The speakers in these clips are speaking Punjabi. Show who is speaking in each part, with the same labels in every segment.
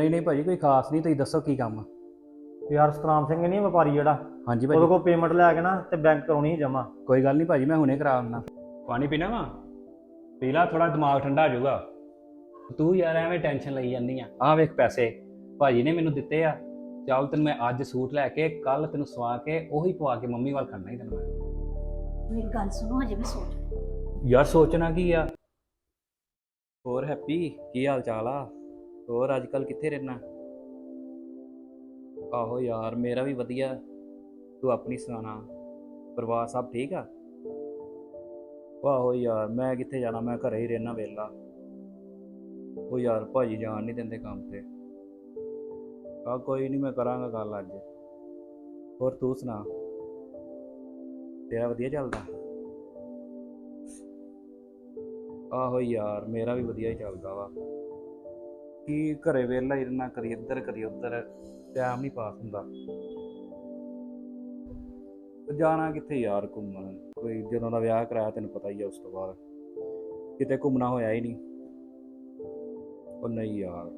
Speaker 1: ਨਹੀਂ ਨਹੀਂ ਭਾਜੀ ਕੋਈ ਖਾਸ ਨਹੀਂ ਤੁਸੀਂ ਦੱਸੋ ਕੀ ਕੰਮ ਆ?
Speaker 2: ਯਾਰ ਸਤਨਾਮ ਸਿੰਘ ਨਹੀਂ ਵਪਾਰੀ ਜਿਹੜਾ?
Speaker 1: ਹਾਂਜੀ
Speaker 2: ਉਹਦੇ
Speaker 1: ਭਾਜੀ
Speaker 2: ਕੋਲ ਪੇਮੈਂਟ ਲੈ ਕੇ ਨਾ ਤੇ ਬੈਂਕ ਕਰਾਉਣੀ ਜਮਾ
Speaker 1: ਕੋਈ ਗੱਲ ਨਹੀਂ ਭਾਜੀ ਮੈਂ ਹੁਣੇ ਕਰਾ ਦਿੰਦਾ। ਪਾਣੀ ਪੀਣਾ ਵਾ? ਪੀ ਲਾ ਥੋੜਾ ਦਿਮਾਗ ਠੰਡਾ ਹੋ ਜਾਊਗਾ। ਤੂੰ ਯਾਰ ਐਵੇਂ ਟੈਨਸ਼ਨ ਲਈ ਜਾਂਦੀ ਆ। ਆਹ ਵੇਖ ਪੈਸੇ। ਭਾਜੀ ਨੇ ਮੈਨੂੰ ਦਿੱਤੇ ਆ। ਚੱਲ ਤੈਨੂੰ ਮੈਂ ਅੱਜ ਸੂਟ ਲੈ ਕੇ ਕੱਲ ਤੈਨੂੰ ਸਵਾ ਕੇ ਉਹੀ ਪਵਾ ਕੇ ਮੰਮੀ ਵੱਲ ਖੜਨਾ ਹੀ ਤੈਨੂੰ ਮੈਂ।
Speaker 3: ਮੇਰੀ ਗੱਲ ਸੁਣੋ ਹਜੇ ਵੀ ਸੋਚ।
Speaker 1: ਯਾਰ ਸੋਚਣਾ ਕੀ ਆ? ਹੋਰ ਹੈਪੀ ਕੀ ਹਾਲ ਚਾਲ ਆ? ਹੋਰ ਅੱਜ ਕੱਲ ਕਿੱਥੇ ਰਹਿਣਾ ਆਹੋ ਯਾਰ, ਮੇਰਾ ਵੀ ਵਧੀਆ। ਤੂੰ ਆਪਣੀ ਸੁਣਾ। ਪਰਿਵਾਰ ਸਭ ਠੀਕ ਆ? ਆਹੋ ਯਾਰ, ਮੈਂ ਕਿੱਥੇ ਜਾਣਾ? ਮੈਂ ਘਰੇ ਹੀ ਰਹਿਣਾ ਵੇਲਾ ਉਹ ਯਾਰ ਭਾਜੀ ਜਾਣ ਨਹੀਂ ਦਿੰਦੇ ਕੰਮ ਤੇ। ਆ ਕੋਈ ਨਹੀਂ, ਮੈਂ ਕਰਾਂਗਾ ਗੱਲ ਅੱਜ। ਹੋਰ ਤੂੰ ਸੁਣਾ? ਤੇਰਾ ਵਧੀਆ ਚੱਲਦਾ? ਆਹੋ ਯਾਰ, ਮੇਰਾ ਵੀ ਵਧੀਆ ਹੀ ਚੱਲਦਾ ਵਾ। ਕੀ ਘਰੇ ਵੇਲਾ ਹੀ ਰਹਿਣਾ, ਕਰੀ ਇੱਧਰ, ਕਰੀ ਉੱਧਰ ਟਾਈਮ ਨਹੀਂ ਪਾਸ ਹੁੰਦਾ। ਤੇ ਜਾਣਾ ਕਿੱਥੇ ਯਾਰ ਘੁੰਮਣ? ਕੋਈ ਜਦੋਂ ਦਾ ਵਿਆਹ ਕਰਾਇਆ ਤੈਨੂੰ ਪਤਾ ਹੀ ਆ ਉਸ ਤੋਂ ਬਾਅਦ। ਕਿਤੇ ਘੁੰਮਣਾ ਹੋਇਆ ਹੀ ਨਹੀਂ। ਉਹ ਨਹੀਂ ਯਾਰ,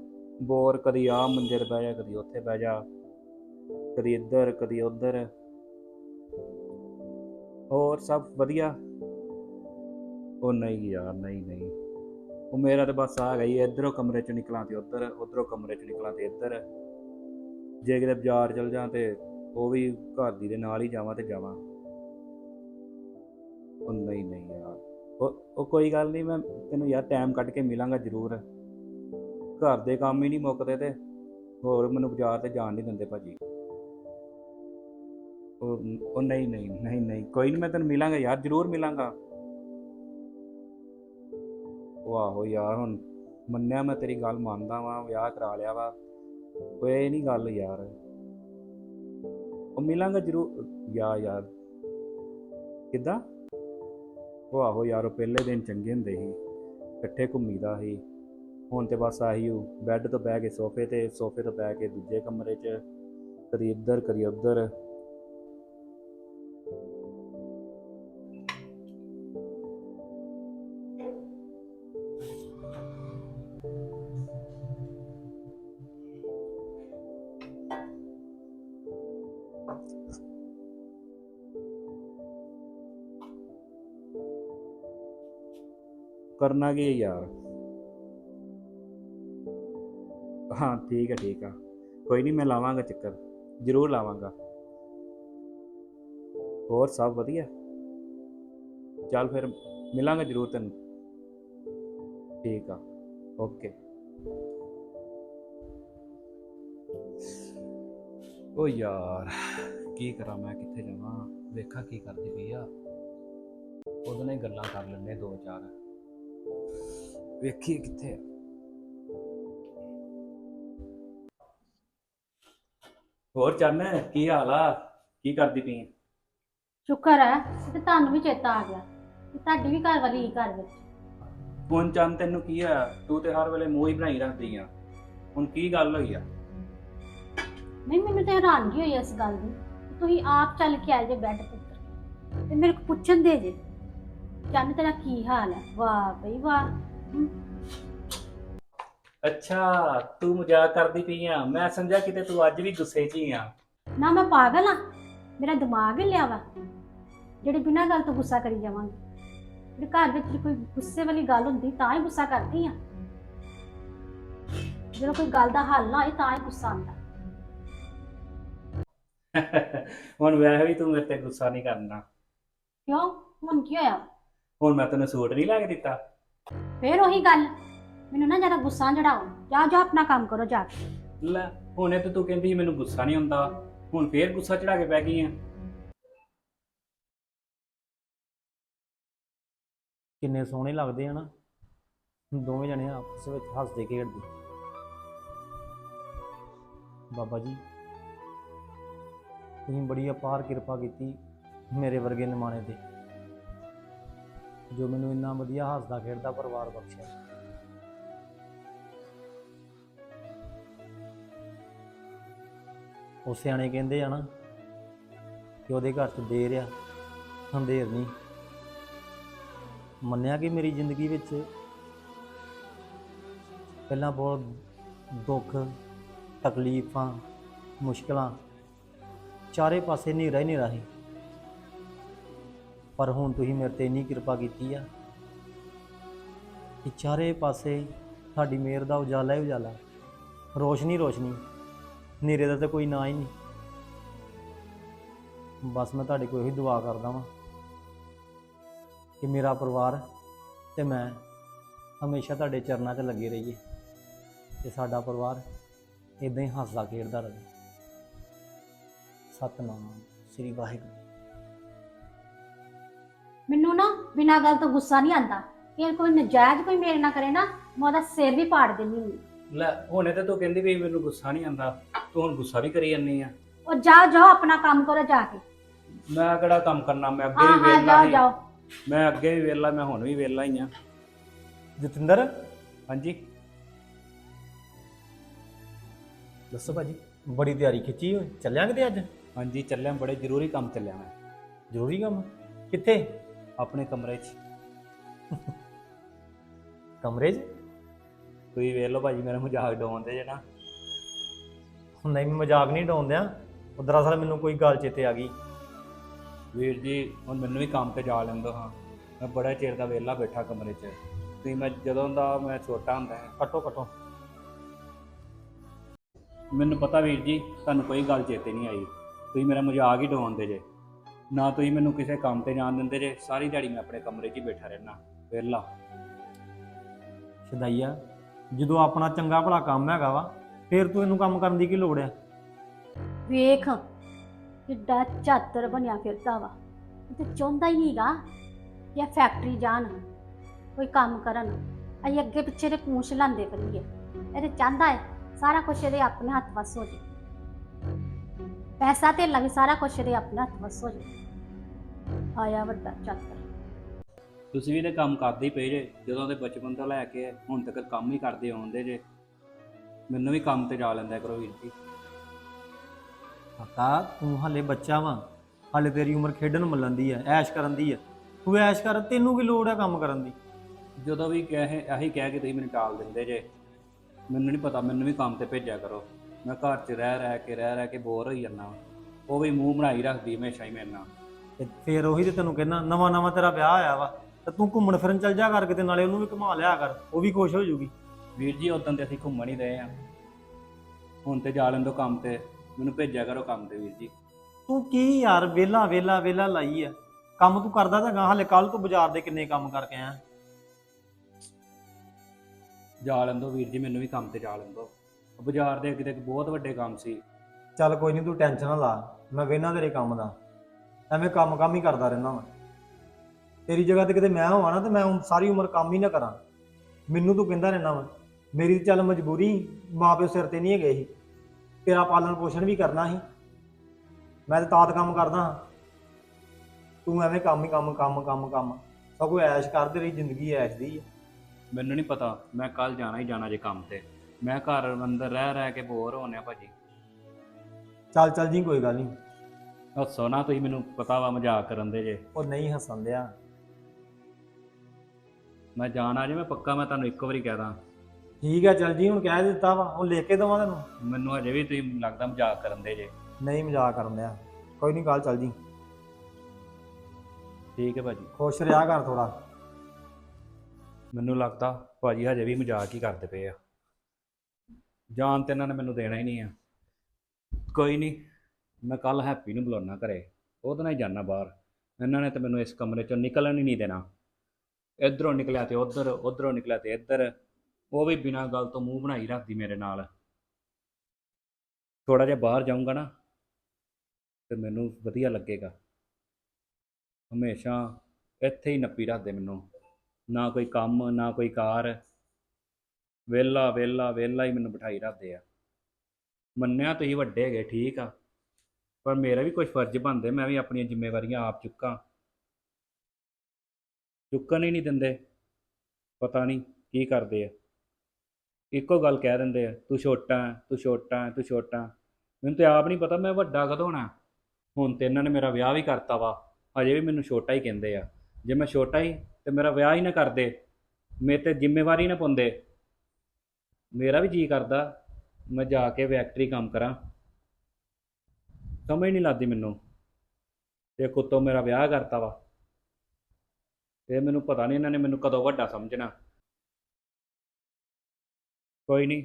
Speaker 1: ਬੋਰ ਕਦੀ ਆ ਮੰਦਿਰ ਬਹਿ ਜਾ, ਕਦੀ ਉੱਥੇ ਬਹਿ ਜਾ, ਕਦੀ ਇੱਧਰ, ਕਦੀ ਉੱਧਰ। ਹੋਰ ਸਭ ਵਧੀਆ? ਉਹ ਨਹੀਂ ਯਾਰ, ਨਹੀਂ ਨਹੀਂ। ਉਹ ਮੇਰਾ ਤਾਂ ਬਸ ਆ ਗਈ, ਇਧਰੋਂ ਕਮਰੇ ਚ ਨਿਕਲਾਂ ਤੇ ਉਧਰ, ਉਧਰੋਂ ਕਮਰੇ ਚ ਨਿਕਲਾਂ ਤੇ ਇੱਧਰ। ਜੇ ਕਿਤੇ ਬਾਜ਼ਾਰ ਚਲ ਜਾਂ ਤੇ ਉਹ ਵੀ ਘਰ ਦੀ ਦੇ ਨਾਲ ਹੀ ਜਾਵਾਂ ਤੇ ਜਾਵਾਂ। ਉਹ ਨਹੀਂ ਨਹੀਂ ਯਾਰ। ਉਹ ਉਹ ਕੋਈ ਗੱਲ ਨਹੀਂ, ਮੈਂ ਤੈਨੂੰ ਯਾਰ ਟਾਈਮ ਕੱਢ ਕੇ ਮਿਲਾਂਗਾ ਜ਼ਰੂਰ। ਘਰ ਦੇ ਕੰਮ ਹੀ ਨਹੀਂ ਮੁੱਕਦੇ ਤੇ। ਹੋਰ ਮੈਨੂੰ ਬਾਜ਼ਾਰ ਤੇ ਜਾਣ ਨਹੀਂ ਦਿੰਦੇ ਭਾਜੀ। ਉਹ ਉਹ ਨਹੀਂ ਨਹੀਂ ਨਹੀਂ ਨਹੀਂ, ਕੋਈ ਨਹੀਂ, ਮੈਂ ਤੈਨੂੰ ਮਿਲਾਂਗਾ ਯਾਰ, ਜ਼ਰੂਰ ਮਿਲਾਂਗਾ। ਉਹ ਆਹੋ ਯਾਰ, ਹੁਣ ਮੰਨਿਆ ਮੈਂ ਤੇਰੀ ਗੱਲ ਮੰਨਦਾ ਵਾਂ, ਵਿਆਹ ਕਰਾ ਲਿਆ ਵਾ। ਓਏ ਇਹ ਨਹੀਂ ਗੱਲ ਯਾਰ। ਉਹ ਮਿਲਾਂਗਾ ਜ਼ਰੂਰ। ਯਾ ਯਾਰ। ਕਿੱਦਾਂ? ਉਹ ਆਹੋ ਯਾਰ, ਉਹ ਪਹਿਲੇ ਦਿਨ ਚੰਗੇ ਹੁੰਦੇ ਸੀ। ਇਕੱਠੇ ਘੁੰਮੀਦਾ ਸੀ। ਹੁਣ ਤੇ ਬਸ ਆਹੀ ਓ, ਬੈੱਡ ਤੋਂ ਬਹਿ ਕੇ ਸੋਫੇ ਤੇ, ਸੋਫੇ ਤੋਂ ਬਹਿ ਕੇ ਦੂਜੇ ਕਮਰੇ 'ਚ, ਕਦੀ ਇੱਧਰ, ਕਦੀ ਉੱਧਰ। ਕਰਨਾ ਕੀ ਹੈ ਯਾਰ? ਹਾਂ, ਠੀਕ ਹੈ, ਠੀਕ ਆ। ਕੋਈ ਨਹੀਂ, ਮੈਂ ਲਾਵਾਂਗਾ ਚੱਕਰ। ਜ਼ਰੂਰ ਲਾਵਾਂਗਾ। ਹੋਰ ਸਭ ਵਧੀਆ? ਚੱਲ ਫਿਰ, ਮਿਲਾਂਗਾ ਜ਼ਰੂਰ ਤੈਨੂੰ। ਠੀਕ ਆ, ਓਕੇ। ਓ ਯਾਰ, ਕੀ ਕਰਾਂ ਮੈਂ, ਕਿੱਥੇ ਜਾਵਾਂ? ਵੇਖਾਂ ਕੀ ਕਰਦੀ ਪਈ ਆ। ਉਹਦੇ ਨਾਲ ਹੀ ਗੱਲਾਂ ਕਰ ਲੈਂਦੇ ਦੋ ਚਾਰ। ਵੇਖੀ ਕਿੱਥੇ ਆ। ਹੋਰ ਚੰਨ ਕੀ ਹਾਲ ਆ? ਕੀ ਕਰਦੀ ਪਈ
Speaker 3: ਸ਼ੁਕਰ ਹੈ ਤੇ ਤੁਹਾਨੂੰ ਵੀ ਚੇਤਾ ਆ ਗਿਆ। ਕਿ ਤੁਹਾਡੀ ਵੀ ਘਰ ਵਾਲੀ ਹੀ ਘਰ ਵਿੱਚ।
Speaker 1: ਹੁਣ ਚੰਨ ਤੈਨੂੰ ਕੀ ਆ? ਤੂੰ ਤੇ ਹਰ ਵੇਲੇ ਮੂੰਹ ਹੀ ਬਣਾਈ ਰੱਖਦੀ ਆ। ਹੁਣ ਕੀ ਗੱਲ ਹੋਈ ਆ?
Speaker 3: ਨਹੀਂ ਮੈਨੂੰ ਤੇ ਹੈਰਾਨਗੀ ਹੋਈ ਇਸ ਗੱਲ ਦੀ। ਕਿ ਤੁਸੀਂ ਆਪ ਚੱਲ ਕੇ ਆਏ ਜੇ ਬੈੱਡ ਤੇ ਉੱਤਰ ਤੇ ਮੇਰੇ ਕੋ ਪੁੱਛਣ ਦੇ ਜੇ ਚੰਨ ਤੇਰਾ ਕੀ ਹਾਲ ਹੈ ਵਾਹ ਬਈ ਵਾਹ।
Speaker 1: ਅੱਛਾ ਤੂੰ ਮਜ਼ਾਕ ਕਰਦੀ ਪਈ ਆ। ਮੈਂ ਸਮਝਿਆ ਕਿਤੇ ਤੂੰ ਅੱਜ ਵੀ ਗੁੱਸੇ 'ਚ ਹੀ ਆ।
Speaker 3: ਨਾ ਮੈਂ ਪਾਗਲ ਆ। ਮੇਰਾ ਦਿਮਾਗ ਹਿੱਲਿਆ ਵਾ। ਜਿਹੜੀ ਬਿਨਾਂ ਗੱਲ ਤੋਂ ਗੁੱਸਾ ਕਰੀ ਜਾਵਾਂਗੀ। ਜੇ ਘਰ ਵਿੱਚ ਕੋਈ ਗੁੱਸੇ ਵਾਲੀ ਗੱਲ ਹੁੰਦੀ ਤਾਂ ਹੀ ਗੁੱਸਾ ਕਰਦੀ ਆ। ਜਦੋਂ ਕੋਈ ਗੱਲ ਦਾ ਹੱਲ ਨਾ ਹੋਏ ਤਾਂ ਹੀ ਗੁੱਸਾ ਆਉਂਦਾ।
Speaker 1: ਹੁਣ ਵੈਸੇ ਵੀ ਤੂੰ ਮੇਰੇ ਤੇ ਗੁੱਸਾ ਨਹੀਂ ਕਰਨਾ।
Speaker 3: ਕਿਉਂ? ਹੁਣ ਕੀ ਹੋਇਆ?
Speaker 1: ਹੁਣ ਮੈਂ ਤੈਨੂੰ ਸੂਟ ਨਹੀਂ ਲੈ ਕੇ ਦਿੱਤਾ।
Speaker 3: ਫੇਰ ਉਹੀ ਗੱਲ। ਮੈਨੂੰ ਨਾ ਜ਼ਿਆਦਾ ਗੁੱਸਾ ਚੜਾਓ ਜਾ ਜਾ ਆਪਣਾ ਕੰਮ ਕਰੋ ਜਾ ਕੇ।
Speaker 1: ਲੈ ਹੁਣੇ ਤੇ ਤੂੰ ਕਹਿੰਦੀ ਸੀ ਮੈਨੂੰ ਗੁੱਸਾ ਨਹੀਂ ਹੁੰਦਾ ਹੁਣ ਫੇਰ ਗੁੱਸਾ ਚੜਾ ਕੇ ਬਹਿ ਗਈ ਆ।
Speaker 2: ਕਿੰਨੇ ਸੋਹਣੇ ਲੱਗਦੇ ਆ ਨਾ। ਦੋਵੇਂ ਜਣੇ ਆਪਸ ਵਿੱਚ ਹੱਸਦੇ ਖੇਡਦੇ। ਬਾਬਾ ਜੀ ਤੁਸੀਂ ਬੜੀ ਅਪਾਰ ਕਿਰਪਾ ਕੀਤੀ ਮੇਰੇ ਵਰਗੇ ਨਿਮਾਣੇ ਤੇ। ਜੋ ਮੈਨੂੰ ਇੰਨਾ ਵਧੀਆ ਹੱਸਦਾ ਖੇਡਦਾ ਪਰਿਵਾਰ ਬਖਸ਼ਿਆ। ਉਹ ਸਿਆਣੇ ਕਹਿੰਦੇ ਆ ਨਾ ਕਿ ਉਹਦੇ ਘਰ 'ਚ ਦੇਰ ਆ ਅੰਧੇਰ ਨਹੀਂ। ਮੰਨਿਆ ਕਿ ਮੇਰੀ ਜ਼ਿੰਦਗੀ ਵਿੱਚ ਪਹਿਲਾਂ ਬਹੁਤ ਦੁੱਖ, ਤਕਲੀਫਾਂ, ਮੁਸ਼ਕਲਾਂ, ਚਾਰੇ ਪਾਸੇ ਹਨੇਰਾ ਹੀ ਹਨੇਰਾ ਸੀ। ਪਰ ਹੁਣ ਤੁਸੀਂ ਮੇਰੇ ਤੇ ਇੰਨੀ ਕਿਰਪਾ ਕੀਤੀ ਆ ਕਿ ਚਾਰੇ ਪਾਸੇ ਤੁਹਾਡੀ ਮਿਹਰ ਦਾ ਉਜਾਲਾ ਹੀ ਉਜਾਲਾ। ਰੋਸ਼ਨੀ ਰੋਸ਼ਨੀ। ਹਨੇਰੇ ਦਾ ਤਾਂ ਕੋਈ ਨਾਂ ਹੀ ਨਹੀਂ। ਬਸ ਮੈਂ ਤੁਹਾਡੇ ਕੋਲ ਇਹੀ ਦੁਆ ਕਰਦਾ ਵਾਂ ਕਿ ਮੇਰਾ ਪਰਿਵਾਰ ਤੇ ਮੈਂ ਹਮੇਸ਼ਾ ਤੁਹਾਡੇ ਚਰਨਾਂ 'ਚ ਲੱਗੇ ਰਹੀਏ ਤੇ ਸਾਡਾ ਪਰਿਵਾਰ ਇਦਾਂ ਹੀ ਹੱਸਦਾ ਖੇਡਦਾ ਰਹੇ। ਸਤਨਾਮ ਸ੍ਰੀ ਵਾਹਿਗੁਰੂ।
Speaker 3: ਮੈਨੂੰ ਨਾ ਬਿਨਾਂ ਗੱਲ ਤੋਂ ਗੁੱਸਾ ਨਹੀਂ ਆਂਦਾ ਕਿ ਕੋਈ ਨਜਾਇਜ਼ ਕੋਈ ਮੇਰੇ ਨਾਲ ਕਰੇ ਨਾ ਮੈਂ ਉਹਦਾ ਸਿਰ ਵੀ ਪਾੜ ਦਿੰਦੀ ਹੁੰਦੀ।
Speaker 1: ਲੈ ਹੁਣੇ ਤੇ ਤੂੰ ਕਹਿੰਦੀ ਵੀ ਮੈਨੂੰ ਗੁੱਸਾ ਨਹੀਂ ਆਂਦਾ ਤੂੰ ਹੁਣ ਗੁੱਸਾ ਵੀ ਕਰੀ ਜਾਂਦੀ ਆ।
Speaker 3: ਉਹ ਜਾਓ ਜਾਓ ਆਪਣਾ ਕੰਮ ਕਰੋ ਜਾ ਕੇ।
Speaker 1: ਮੈਂ ਕਿਹੜਾ ਕੰਮ ਕਰਨਾ? ਮੈਂ ਅੱਗੇ
Speaker 3: ਹਾਂ
Speaker 1: ਵੀ
Speaker 3: ਹਾਂ
Speaker 1: ਵੇਲਾ
Speaker 3: ਜਾਓ
Speaker 1: ਸੀ
Speaker 3: ਜਾਓ।
Speaker 1: ਮੈਂ ਅੱਗੇ ਵੀ ਵੇਲਾ ਮੈਂ ਹੁਣ ਵੀ ਵੇਲਾ ਹੀ ਆ।
Speaker 2: ਜਤਿੰਦਰ?
Speaker 1: ਹਾਂਜੀ?
Speaker 2: ਦੱਸੋ ਭਾਜੀ। ਬੜੀ ਤਿਆਰੀ ਖਿੱਚੀ ਹੋਈ ਚੱਲਿਆ ਕਿਤੇ ਅੱਜ?
Speaker 1: ਹਾਂਜੀ ਚੱਲਿਆ। ਬੜੇ ਜ਼ਰੂਰੀ ਕੰਮ ਚੱਲਿਆ ਮੈਂ।
Speaker 2: ਜ਼ਰੂਰੀ ਕੰਮ? ਕਿੱਥੇ?
Speaker 1: ਆਪਣੇ ਕਮਰੇ 'ਚ।
Speaker 2: ਕਮਰੇ 'ਚ?
Speaker 1: ਤੁਸੀਂ ਵੇਖ ਲਓ ਭਾਜੀ, ਮੇਰਾ ਮਜ਼ਾਕ ਡਾਉਂਦੇ ਜੇ ਨਾ।
Speaker 2: ਨਹੀਂ, ਮੈਂ ਮਜ਼ਾਕ ਨਹੀਂ ਡਾਉਂਦਿਆਂ। ਉਹ ਦਰਅਸਲ ਮੈਨੂੰ ਕੋਈ ਗੱਲ ਚੇਤੇ ਆ ਗਈ।
Speaker 1: ਵੀਰ ਜੀ, ਹੁਣ ਮੈਨੂੰ ਵੀ ਕੰਮ ਤੇ ਜਾ ਲੈਂਦਾ, ਹਾਂ। ਮੈਂ ਬੜਾ ਚਿਰ ਦਾ ਵੇਲਾ ਬੈਠਾ ਕਮਰੇ 'ਚ। ਤੁਸੀਂ ਮੈਂ ਜਦੋਂ ਦਾ ਮੈਂ ਛੋਟਾ ਹੁੰਦਾ ਹਾਂ
Speaker 2: ਕੱਟੋ ਕਟੋ
Speaker 1: ਮੈਨੂੰ ਪਤਾ ਵੀਰ ਜੀ, ਤੁਹਾਨੂੰ ਕੋਈ ਗੱਲ ਚੇਤੇ ਨਹੀਂ ਆਈ। ਤੁਸੀਂ ਮੇਰਾ ਮਜ਼ਾਕ ਹੀ ਡਾਉਂਦੇ ਜੇ। ਨਾ ਤੁਸੀਂ ਮੈਨੂੰ ਕਿਸੇ ਕੰਮ ਤੇ ਜਾਣ ਦਿੰਦੇ ਜੇ ਸਾਰੀ ਦਿਹਾੜੀ ਮੈਂ ਆਪਣੇ ਕਮਰੇ 'ਚ ਹੀ ਬੈਠਾ ਰਹਿਣਾ ਵੇਲਾ
Speaker 2: ਸ਼ਦਾਈਆ ਜਦੋਂ ਆਪਣਾ ਚੰਗਾ ਭਲਾ ਕੰਮ ਹੈਗਾ ਵਾ ਫੇਰ ਤੂੰ ਇਹਨੂੰ ਕੰਮ ਕਰਨ ਦੀ ਕੀ ਲੋੜ ਆ?
Speaker 3: ਵੇਖ ਕਿੱਡਾ ਝਾਤਰ ਬਣਿਆ ਫਿਰਦਾ ਵਾ। ਇਹ ਤੇ ਚਾਹੁੰਦਾ ਹੀ ਨਹੀਂਗਾ ਕਿ ਇਹ ਫੈਕਟਰੀ ਜਾਣ ਕੋਈ ਕੰਮ ਕਰਨ। ਅਸੀਂ ਅੱਗੇ ਪਿੱਛੇ ਦੇ ਕੂੰਛ ਲਾਂਦੇ ਪਈਏ ਇਹ ਤੇ ਚਾਹੁੰਦਾ ਹੈ ਸਾਰਾ ਕੁਝ ਇਹਦੇ ਆਪਣੇ ਹੱਥ ਵੱਸ ਹੋ ਜੇ ਪੈਸਾ ਤੇ ਵੀ ਸਾਰਾ ਕੁਝ ਇਹਦੇ ਆਪਣੇ ਹੱਥ ਵੱਸ ਹੋ ਜੇ ਆਇਆ ਵੱਡਾ ਝਾਤਰ
Speaker 1: ਤੁਸੀਂ ਵੀ ਤੇ ਕੰਮ ਕਰਦੇ ਹੀ ਪਏ ਜੇ ਜਦੋਂ ਦੇ ਬਚਪਨ ਤੋਂ ਲੈ ਕੇ ਹੁਣ ਤੱਕ ਕੰਮ ਹੀ ਕਰਦੇ ਆਉਂਦੇ ਜੇ। ਮੈਨੂੰ ਵੀ ਕੰਮ ਤੇ ਜਾ ਲੈਂਦਾ ਕਰੋ ਵੀਰ ਜੀ।
Speaker 2: ਕਾਕਾ ਤੂੰ ਹਾਲੇ ਬੱਚਾ ਵਾ। ਹਾਲੇ ਤੇਰੀ ਉਮਰ ਖੇਡਣ ਮੱਲਣ ਦੀ ਆ ਐਸ਼ ਕਰਨ ਦੀ ਆ। ਤੂੰ ਐਸ਼ ਕਰ ਤੈਨੂੰ ਕੀ ਲੋੜ ਆ ਕੰਮ ਕਰਨ ਦੀ?
Speaker 1: ਜਦੋਂ ਵੀ ਕਹੇ ਆਹੀ ਕਹਿ ਕੇ ਤੁਸੀਂ ਮੈਨੂੰ ਟਾਲ ਦਿੰਦੇ ਜੇ ਮੈਨੂੰ ਨਹੀਂ ਪਤਾ ਮੈਨੂੰ ਵੀ ਕੰਮ ਤੇ ਭੇਜਿਆ ਕਰੋ। ਮੈਂ ਘਰ 'ਚ ਰਹਿ ਰਹਿ ਕੇ ਰਹਿ ਰਹਿ ਕੇ ਬੋਰ ਹੋਈ ਜਾਂਦਾ ਉਹ ਵੀ ਮੂੰਹ ਬਣਾਈ ਰੱਖਦੀ ਹਮੇਸ਼ਾ ਹੀ ਮੇਰੇ ਨਾਲ।
Speaker 2: ਤੇ ਫੇਰ ਉਹੀ ਤੇ ਤੈਨੂੰ ਕਹਿਣਾ ਨਵਾਂ ਨਵਾਂ ਤੇਰਾ ਵਿਆਹ ਆਇਆ ਵਾ ਤੇ ਤੂੰ ਘੁੰਮਣ ਫਿਰਨ ਚੱਲ ਜਾ ਕਰ ਕਿਤੇ ਨਾਲੇ ਉਹਨੂੰ ਵੀ ਘੁਮਾ ਲਿਆ ਕਰ ਉਹ ਵੀ ਖੁਸ਼ ਹੋ ਜਾਊਗੀ
Speaker 1: ਵੀਰ ਜੀ ਉਦੋਂ ਤੇ ਅਸੀਂ ਘੁੰਮਣ ਹੀ ਰਹੇ ਆ। ਹੁਣ ਤੇ ਜਾ ਲੈਂਦੋ ਕੰਮ ਤੇ ਮੈਨੂੰ ਭੇਜਿਆ ਕਰੋ ਕੰਮ ਤੇ ਵੀਰ ਜੀ।
Speaker 2: ਤੂੰ ਕੀ ਯਾਰ ਵੇਲਾ ਵੇਲਾ ਵੇਲਾ ਲਾਈ ਆ। ਕੰਮ ਤੂੰ ਕਰਦਾ ਤਾਂ ਗਾ ਹਾਲੇ ਕੱਲ ਤੂੰ ਬਾਜ਼ਾਰ ਦੇ ਕਿੰਨੇ ਕੰਮ ਕਰਕੇ ਆਇਆ।
Speaker 1: ਜਾ ਲੈਂਦੋ ਵੀਰ ਜੀ ਮੈਨੂੰ ਵੀ ਕੰਮ ਤੇ ਜਾ ਲੈਂਦੋ ਬਾਜ਼ਾਰ ਦੇ ਅੱਗੇ ਤੇ ਇੱਕ ਬਹੁਤ ਵੱਡੇ ਕੰਮ ਸੀ।
Speaker 2: ਚੱਲ ਕੋਈ ਨਹੀਂ ਤੂੰ ਟੈਨਸ਼ਨ ਨਾ ਲਾ ਮੈਂ ਵੇਖਣਾ ਤੇਰੇ ਕੰਮ ਦਾ। ਐਵੇਂ ਕੰਮ ਕੰਮ ਹੀ ਕਰਦਾ ਰਹਿਣਾ ਵਾ। ਤੇਰੀ ਜਗ੍ਹਾ ਤੇ ਕਿਤੇ ਮੈਂ ਹੋਵਾਂ ਨਾ ਤੇ ਮੈਂ ਹੁਣ ਸਾਰੀ ਉਮਰ ਕੰਮ ਹੀ ਨਾ ਕਰਾਂ। ਮੈਨੂੰ ਤੂੰ ਕਹਿੰਦਾ ਰਹਿਣਾ ਵਾ ਮੇਰੀ ਤਾਂ ਚੱਲ ਮਜਬੂਰੀ ਮਾਪਿਓ ਸਿਰ ਤੇ ਨਹੀਂ ਹੈਗੇ ਸੀ ਤੇਰਾ ਪਾਲਣ ਪੋਸ਼ਣ ਵੀ ਕਰਨਾ ਸੀ। ਮੈਂ ਤਾਂ ਤਾਤ ਕੰਮ ਕਰਦਾ ਹਾਂ। ਤੂੰ ਐਵੇਂ ਕੰਮ ਹੀ ਕੰਮ ਕੰਮ ਕੰਮ ਕੰਮ। ਸਗੋਂ ਐਸ਼ ਕਰਦੇ ਰਹੀ ਜ਼ਿੰਦਗੀ ਐਸ਼ ਦੀ ਆ।
Speaker 1: ਮੈਨੂੰ ਨਹੀਂ ਪਤਾ ਮੈਂ ਕੱਲ ਜਾਣਾ ਹੀ ਜਾਣਾ ਜੇ ਕੰਮ ਤੇ। ਮੈਂ ਘਰ ਅੰਦਰ ਰਹਿ ਰਹਿ ਕੇ ਬੋਰ ਹੋਣਿਆ ਭਾਜੀ।
Speaker 2: ਚੱਲ ਚੱਲ ਜੀ ਕੋਈ ਗੱਲ ਨਹੀਂ।
Speaker 1: ਹੱਸੋ ਨਾ ਤੁਸੀਂ ਮੈਨੂੰ ਪਤਾ ਵਾ ਮਜ਼ਾਕ ਕਰਨ ਦੇ ਜੇ।
Speaker 2: ਉਹ ਨਹੀਂ ਹੱਸਣ ਦਿਆ
Speaker 1: ਮੈਂ ਜਾਣਾ ਜੇ ਮੈਂ ਪੱਕਾ ਮੈਂ ਤੁਹਾਨੂੰ ਇੱਕ ਵਾਰੀ ਕਹਿ
Speaker 2: ਠੀਕ ਹੈ ਚੱਲ ਜੀ ਹੁਣ ਕਹਿ ਦਿੱਤਾ ਵਾ ਹੁਣ ਲਿਖ ਕੇ ਦਵਾਂ ਤੈਨੂੰ।
Speaker 1: ਮੈਨੂੰ ਅਜੇ ਵੀ ਤੁਸੀਂ ਲੱਗਦਾ ਮਜ਼ਾਕ ਕਰਨ ਦੇ ਜੇ।
Speaker 2: ਨਹੀਂ ਮਜ਼ਾਕ ਕਰਨ ਦਿਆ। ਕੋਈ ਨਹੀਂ ਗੱਲ ਚੱਲ ਜੀ।
Speaker 1: ਠੀਕ ਹੈ ਭਾਜੀ।
Speaker 2: ਖੁਸ਼ ਰਿਹਾ ਕਰ ਥੋੜਾ
Speaker 1: ਮੈਨੂੰ ਲੱਗਦਾ ਭਾਜੀ ਹਜੇ ਵੀ ਮਜ਼ਾਕ ਹੀ ਕਰਦੇ ਪਏ ਆ। ਜਾਨ ਤੇ ਇਹਨਾਂ ਨੇ ਮੈਨੂੰ ਦੇਣਾ ਹੀ ਨਹੀਂ ਆ। ਕੋਈ ਨਹੀਂ ਮੈਂ ਕੱਲ ਹੈਪੀ ਨੂੰ ਬੁਲਾਉਣਾ ਘਰੇ ਉਹਦੇ ਨਾਲ ਹੀ ਜਾਣਾ ਬਾਹਰ। ਇਹਨਾਂ ਨੇ ਤਾਂ ਮੈਨੂੰ ਇਸ ਕਮਰੇ ਚੋਂ ਨਿਕਲਣ ਹੀ ਨਹੀਂ ਦੇਣਾ। ਇਧਰੋਂ ਨਿਕਲਿਆ ਤੇ ਉਧਰ, ਉਧਰੋਂ ਨਿਕਲਿਆ ਤੇ ਇੱਧਰ। ਉਹ ਵੀ ਬਿਨਾਂ ਗੱਲ ਤੋਂ ਮੂੰਹ ਬਣਾਈ ਰੱਖਦੀ ਮੇਰੇ ਨਾਲ। ਥੋੜਾ ਜਿਹਾ ਬਾਹਰ ਜਾਊਂਗਾ ਨਾ, ਤੇ ਮੈਨੂੰ ਵਧੀਆ ਲੱਗੇਗਾ। ਹਮੇਸ਼ਾ ਇੱਥੇ ਹੀ ਨੱਪੀ ਰੱਖਦੇ ਮੈਨੂੰ। ਨਾ ਕੋਈ ਕੰਮ, ਨਾ ਕੋਈ ਕਾਰ। ਵੇਲਾ ਵੇਲਾ ਵੇਲਾ ਹੀ ਮੈਨੂੰ ਬਿਠਾਈ ਰੱਖਦੇ ਆ। ਮੰਨਿਆ ਤੁਸੀਂ ਵੱਡੇ ਹੈਗੇ, ਠੀਕ ਆ। ਪਰ ਮੇਰਾ ਵੀ ਕੁਝ ਫਰਜ਼ ਬਣਦੇ, ਮੈਂ ਵੀ ਆਪਣੀਆਂ ਜ਼ਿੰਮੇਵਾਰੀਆਂ ਆਪ ਚੁੱਕਾਂ। ਚੁੱਕਣ ਹੀ ਨਹੀਂ ਦਿੰਦੇ। ਪਤਾ ਨਹੀਂ ਕੀ ਕਰਦੇ ਆ। ਇੱਕੋ ਗੱਲ ਕਹਿ ਦਿੰਦੇ ਆ, ਤੂੰ ਛੋਟਾ ਹੈ, ਤੂੰ ਛੋਟਾ ਹੈ, ਤੂੰ ਛੋਟਾ ਮੈਨੂੰ ਤੇ ਆਪ ਨਹੀਂ ਪਤਾ ਮੈਂ ਵੱਡਾ ਕਦੋਂ ਹੋਣਾ। ਹੁਣ ਤੇ ਇਹਨਾਂ ਨੇ ਮੇਰਾ ਵਿਆਹ ਵੀ ਕਰਤਾ ਵਾ। ਅਜੇ ਵੀ ਮੈਨੂੰ ਛੋਟਾ ਹੀ ਕਹਿੰਦੇ ਆ। ਜੇ ਮੈਂ ਛੋਟਾ ਹੀ ਤੇ ਮੇਰਾ ਵਿਆਹ ਹੀ ਨਾ ਕਰਦੇ, ਮੇਰੇ ਤੇ ਜ਼ਿੰਮੇਵਾਰੀ ਨਾ ਪਾਉਂਦੇ ਮੇਰਾ ਵੀ ਜੀ ਕਰਦਾ ਮੈਂ ਜਾ ਕੇ ਫੈਕਟਰੀ ਕੰਮ ਕਰਾਂ। ਸਮਝ ਨਹੀਂ ਲੱਗਦੀ ਮੈਨੂੰ। ਤੇ ਕੁੱਤੋਂ ਮੇਰਾ ਵਿਆਹ ਕਰਤਾ ਵਾ। ਤੇ ਮੈਨੂੰ ਪਤਾ ਨਹੀਂ ਇਹਨਾਂ ਨੇ ਮੈਨੂੰ ਕਦੋਂ ਵੱਡਾ ਸਮਝਣਾ। ਕੋਈ ਨਹੀਂ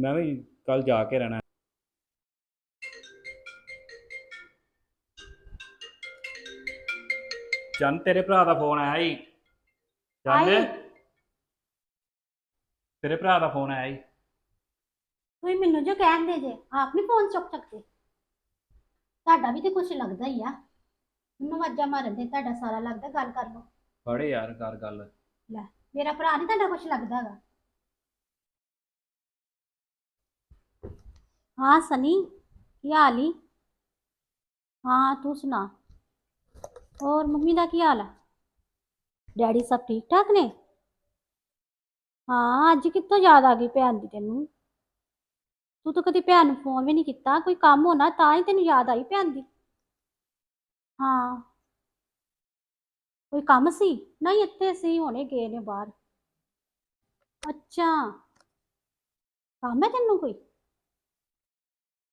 Speaker 1: ਮੈਂ ਵੀ ਕੱਲ ਜਾ ਕੇ ਰਹਿਣਾ। ਚੰਨ ਤੇਰੇ ਭਰਾ ਦਾ ਫੋਨ ਆਇਆ ਈ
Speaker 3: ਆਈ?
Speaker 1: ਚੰਨ ਤੇਰੇ ਭਰਾ ਦਾ ਫੋਨ ਆਇਆ ਈ
Speaker 3: ਤੁਸੀਂ ਮੈਨੂੰ ਜੋ ਕਹਿੰਦੇ ਜੇ ਆਪ ਨਹੀਂ ਫੋਨ ਚੁੱਕ ਸਕਦੇ। ਤੁਹਾਡਾ ਵੀ ਤੇ ਕੁਝ ਲੱਗਦਾ ਹੀ ਆ। ਮੈਨੂੰ ਵਾਜਾ ਮਾਰਨ ਦੇ ਤੁਹਾਡਾ ਸਾਰਾ ਲੱਗਦਾ ਗੱਲ ਕਰ ਲਓ
Speaker 1: ਫੜੇ ਯਾਰ ਕਰ ਗੱਲ।
Speaker 3: ਮੇਰਾ ਭਰਾ ਨਹੀਂ ਤੁਹਾਡਾ ਕੁਝ ਲੱਗਦਾ ਹੈਗਾ ਹਾਂ ਸਨੀ ਕੀ ਹਾਲ ਈ? ਹਾਂ ਤੂੰ ਸੁਣਾ। ਹੋਰ ਮੰਮੀ ਦਾ ਕੀ ਹਾਲ ਆ? ਡੈਡੀ ਸਭ ਠੀਕ ਠਾਕ ਨੇ? ਹਾਂ ਅੱਜ ਕਿੱਥੋਂ ਯਾਦ ਆ ਗਈ ਭੈਣ ਦੀ ਤੈਨੂੰ? ਤੂੰ ਤਾਂ ਕਦੀ ਭੈਣ ਨੂੰ ਫੋਨ ਵੀ ਨਹੀਂ ਕੀਤਾ, ਕੋਈ ਕੰਮ ਹੋਣਾ ਤਾਂ ਹੀ ਤੈਨੂੰ ਯਾਦ ਆਈ ਭੈਣ ਦੀ। ਹਾਂ। ਕੋਈ ਕੰਮ ਸੀ? ਨਹੀਂ, ਇੱਥੇ ਸੀ, ਹੁਣੇ ਗਏ ਨੇ ਬਾਹਰ। ਅੱਛਾ। ਕੰਮ ਹੈ ਤੈਨੂੰ ਕੋਈ?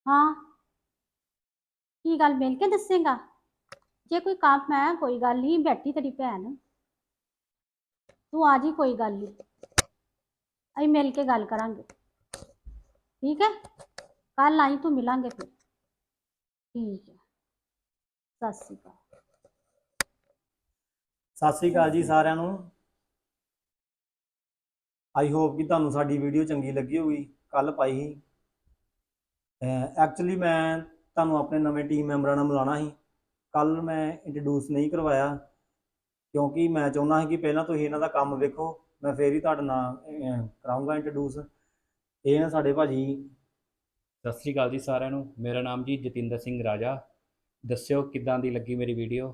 Speaker 3: ਹਾਂ। ਕੀ ਗੱਲ ਮਿਲ ਕੇ ਦੱਸੇਗਾ? ਜੇ ਕੋਈ ਕੰਮ ਹੈ, ਕੋਈ ਗੱਲ ਨਹੀਂ, ਬੈਠੀ ਤੇਰੀ ਭੈਣ। ਤੂੰ ਆ ਜੀ, ਕੋਈ ਗੱਲ ਨਹੀਂ। ਅਸੀਂ ਮਿਲ ਕੇ ਗੱਲ ਕਰਾਂਗੇ। ਠੀਕ ਹੈ? ਕੱਲ ਆਈ ਤੂੰ ਮਿਲਾਂਗੇ ਫਿਰ। ਠੀਕ ਹੈ। ਸਤਿ ਸ਼੍ਰੀ ਅਕਾਲ।
Speaker 2: ਸਤਿ ਸ੍ਰੀ ਅਕਾਲ ਜੀ ਸਾਰਿਆਂ ਨੂੰ। ਆਈ ਹੋਪ ਕਿ ਤੁਹਾਨੂੰ ਸਾਡੀ ਵੀਡੀਓ ਚੰਗੀ ਲੱਗੀ ਹੋਊਗੀ। ਕੱਲ ਪਾਈ ਸੀ। ਐਕਚੁਅਲੀ ਮੈਂ ਤੁਹਾਨੂੰ ਆਪਣੇ ਨਵੇਂ ਟੀਮ ਮੈਂਬਰਾਂ ਨਾਲ ਮਿਲਾਉਣਾ ਸੀ। ਕੱਲ ਮੈਂ ਇੰਟਰੋਡਿਊਸ ਨਹੀਂ ਕਰਵਾਇਆ। ਕਿਉਂਕਿ ਮੈਂ ਚਾਹੁੰਦਾ ਸੀ ਕਿ ਪਹਿਲਾਂ ਤੁਸੀਂ ਇਹਨਾਂ ਦਾ ਕੰਮ ਵੇਖੋ। ਮੈਂ ਫੇਰ ਹੀ ਤੁਹਾਡੇ ਨਾਲ ਅਹ, ਕਰਾਊਂਗਾ ਇੰਟਰੋਡਿਊਸ ਇਹ ਨੇ ਸਾਡੇ ਭਾਜੀ।
Speaker 1: ਸਤਿ ਸ੍ਰੀ ਅਕਾਲ ਜੀ ਸਾਰਿਆਂ ਨੂੰ। ਮੇਰਾ ਨਾਮ ਜੀ ਜਤਿੰਦਰ ਸਿੰਘ ਰਾਜਾ। ਦੱਸਿਓ ਕਿੱਦਾਂ ਦੀ ਲੱਗੀ ਮੇਰੀ ਵੀਡੀਓ?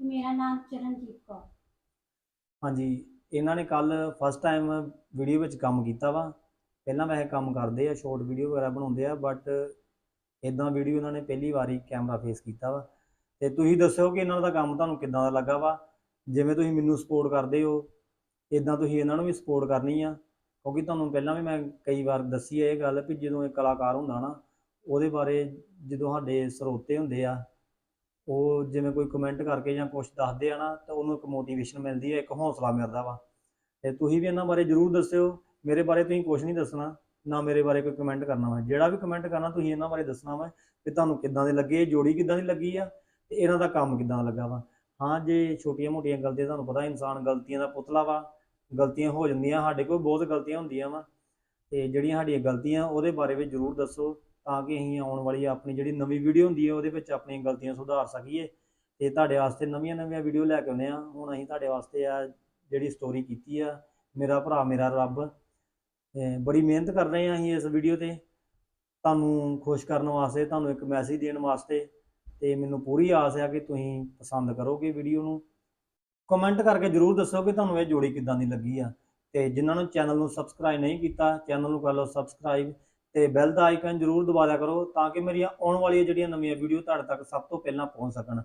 Speaker 3: ਮੇਰਾ ਨਾਮ ਚਰਨਜੀਤ ਕੌਰ।
Speaker 2: ਹਾਂਜੀ ਇਹਨਾਂ ਨੇ ਕੱਲ ਫਸਟ ਟਾਈਮ ਵੀਡੀਓ ਵਿੱਚ ਕੰਮ ਕੀਤਾ ਵਾ। ਪਹਿਲਾਂ ਵੈਸੇ ਕੰਮ ਕਰਦੇ ਆ ਸ਼ਾਰਟ ਵੀਡੀਓ ਵਗੈਰਾ ਬਣਾਉਂਦੇ ਆ ਬਟ ਇਦਾਂ ਵੀਡੀਓ ਇਹਨਾਂ ਨੇ ਪਹਿਲੀ ਵਾਰੀ ਕੈਮਰਾ ਫੇਸ ਕੀਤਾ ਵਾ। ਤੇ ਤੁਸੀਂ ਦੱਸਿਓ ਕਿ ਇਹਨਾਂ ਦਾ ਕੰਮ ਤੁਹਾਨੂੰ ਕਿੱਦਾਂ ਦਾ ਲੱਗਾ ਵਾ? ਜਿਵੇਂ ਤੁਸੀਂ ਮੈਨੂੰ ਸਪੋਰਟ ਕਰਦੇ ਹੋ ਇਦਾਂ ਤੁਸੀਂ ਇਹਨਾਂ ਨੂੰ ਵੀ ਸਪੋਰਟ ਕਰਨੀ ਆ। ਕਿਉਂਕਿ ਤੁਹਾਨੂੰ ਪਹਿਲਾਂ ਵੀ ਮੈਂ ਕਈ ਵਾਰ ਦੱਸੀ ਹੈ ਇਹ ਗੱਲ ਵੀ ਜਦੋਂ ਇਹ ਕਲਾਕਾਰ ਹੁੰਦਾ ਨਾ, ਉਹਦੇ ਬਾਰੇ ਜਦੋਂ ਸਾਡੇ ਸਰੋਤੇ ਹੁੰਦੇ ਆ, ਉਹ ਜਿਵੇਂ ਕੋਈ ਕਮੈਂਟ ਕਰਕੇ ਜਾਂ ਕੁਝ ਦੱਸਦੇ ਆ ਨਾ, ਤਾਂ ਉਹਨੂੰ ਇੱਕ ਮੋਟੀਵੇਸ਼ਨ ਮਿਲਦੀ ਹੈ, ਇੱਕ ਹੌਸਲਾ ਮਿਲਦਾ ਵਾ। ਤੇ ਤੁਸੀਂ ਵੀ ਇਹਨਾਂ ਬਾਰੇ ਜਰੂਰ ਦੱਸਿਓ, ਮੇਰੇ ਬਾਰੇ ਤੁਸੀਂ ਕੁਝ ਨਹੀਂ ਦੱਸਣਾ, ਨਾ ਮੇਰੇ ਬਾਰੇ ਕੋਈ ਕਮੈਂਟ ਕਰਨਾ ਵਾ। ਜਿਹੜਾ ਵੀ ਕਮੈਂਟ ਕਰਨਾ, ਤੁਸੀਂ ਇਹਨਾਂ ਬਾਰੇ ਦੱਸਣਾ ਵਾ ਕਿ ਤੁਹਾਨੂੰ ਕਿੱਦਾਂ ਦੇ ਲੱਗੇ, ਇਹ ਜੋੜੀ ਕਿੱਦਾਂ ਦੀ ਲੱਗੀ ਆ, ਤੇ ਇਹਨਾਂ ਦਾ ਕੰਮ ਕਿੱਦਾਂ ਦਾ ਲੱਗਾ ਵਾ। ਹਾਂ, ਜੇ ਛੋਟੀਆਂ-ਮੋਟੀਆਂ ਗਲਤੀਆਂ, ਤੁਹਾਨੂੰ ਪਤਾ ਇਨਸਾਨ ਗਲਤੀਆਂ ਦਾ ਪੁਤਲਾ ਵਾ ਗਲਤੀਆਂ ਹੋ ਜਾਂਦੀਆਂ, ਸਾਡੇ ਕੋਲ ਬਹੁਤ ਗਲਤੀਆਂ ਹੁੰਦੀਆਂ ਵਾ। ਤੇ ਜਿਹੜੀਆਂ ਸਾਡੀਆਂ ਗਲਤੀਆਂ, ਉਹਦੇ ਬਾਰੇ ਵੀ ਜਰੂਰ ਦੱਸੋ, ਤਾਂ ਕਿ ਅਸੀਂ ਆਉਣ ਵਾਲੀ ਆਪਣੀ ਜਿਹੜੀ ਨਵੀਂ ਵੀਡੀਓ ਹੁੰਦੀ ਹੈ, ਉਹਦੇ ਵਿੱਚ ਆਪਣੀਆਂ ਗਲਤੀਆਂ ਸੁਧਾਰ ਸਕੀਏ। ਤੇ ਤੁਹਾਡੇ ਵਾਸਤੇ ਨਵੀਆਂ-ਨਵੀਆਂ ਵੀਡੀਓ ਲੈ ਕੇ ਆਉਂਦੇ ਆ ਹੁਣ ਅਸੀਂ ਤੁਹਾਡੇ ਵਾਸਤੇ ਆ ਜਿਹੜੀ ਸਟੋਰੀ ਕੀਤੀ ਆ, ਮੇਰਾ ਭਰਾ, ਮੇਰਾ ਰੱਬ। ਤੇ ਬੜੀ ਮਿਹਨਤ ਕਰ ਰਹੇ ਆ ਅਸੀਂ ਇਸ ਵੀਡੀਓ ਤੇ। ਤੁਹਾਨੂੰ ਖੁਸ਼ ਕਰਨ ਵਾਸਤੇ, ਤੁਹਾਨੂੰ ਇੱਕ ਮੈਸੇਜ ਦੇਣ ਵਾਸਤੇ। ਤੇ ਮੈਨੂੰ ਪੂਰੀ ਆਸ ਹੈ ਕਿ ਤੁਸੀਂ ਪਸੰਦ ਕਰੋਗੇ ਵੀਡੀਓ ਨੂੰ। ਕਮੈਂਟ ਕਰਕੇ ਜਰੂਰ ਦੱਸੋ ਕਿ ਤੁਹਾਨੂੰ ਇਹ ਜੋੜੀ ਕਿੱਦਾਂ ਦੀ ਲੱਗੀ ਆ। ਤੇ ਜਿਨ੍ਹਾਂ ਨੂੰ ਚੈਨਲ ਨੂੰ ਸਬਸਕ੍ਰਾਈਬ ਨਹੀਂ ਕੀਤਾ ਚੈਨਲ ਨੂੰ ਕਰ ਲਓ ਸਬਸਕ੍ਰਾਈਬ ਤੇ ਬੈਲ ਦਾ ਆਈਕਨ ਜਰੂਰ ਦਬਾ ਦਿਆ ਕਰੋ ਤਾਂ ਕਿ ਮੇਰੀਆਂ ਆਉਣ ਵਾਲੀਆਂ ਜਿਹੜੀਆਂ ਨਵੀਆਂ ਵੀਡੀਓ ਤੁਹਾਡੇ ਤੱਕ ਸਭ ਤੋਂ ਪਹਿਲਾਂ ਪਹੁੰਚ ਸਕਣ।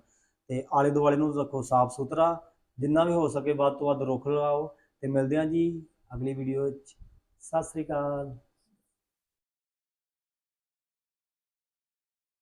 Speaker 2: ਤੇ ਆਲੇ ਦੁਆਲੇ ਨੂੰ ਰੱਖੋ ਸਾਫ਼ ਸੁਥਰਾ, ਜਿੰਨਾ ਵੀ ਹੋ ਸਕੇ ਵੱਧ ਤੋਂ ਵੱਧ ਰੁੱਖ ਲਗਾਓ ਤੇ ਮਿਲਦੇ ਹਾਂ ਜੀ ਅਗਲੀ ਵੀਡੀਓ ਵਿੱਚ। ਸਤਿ ਸ੍ਰੀ ਅਕਾਲ।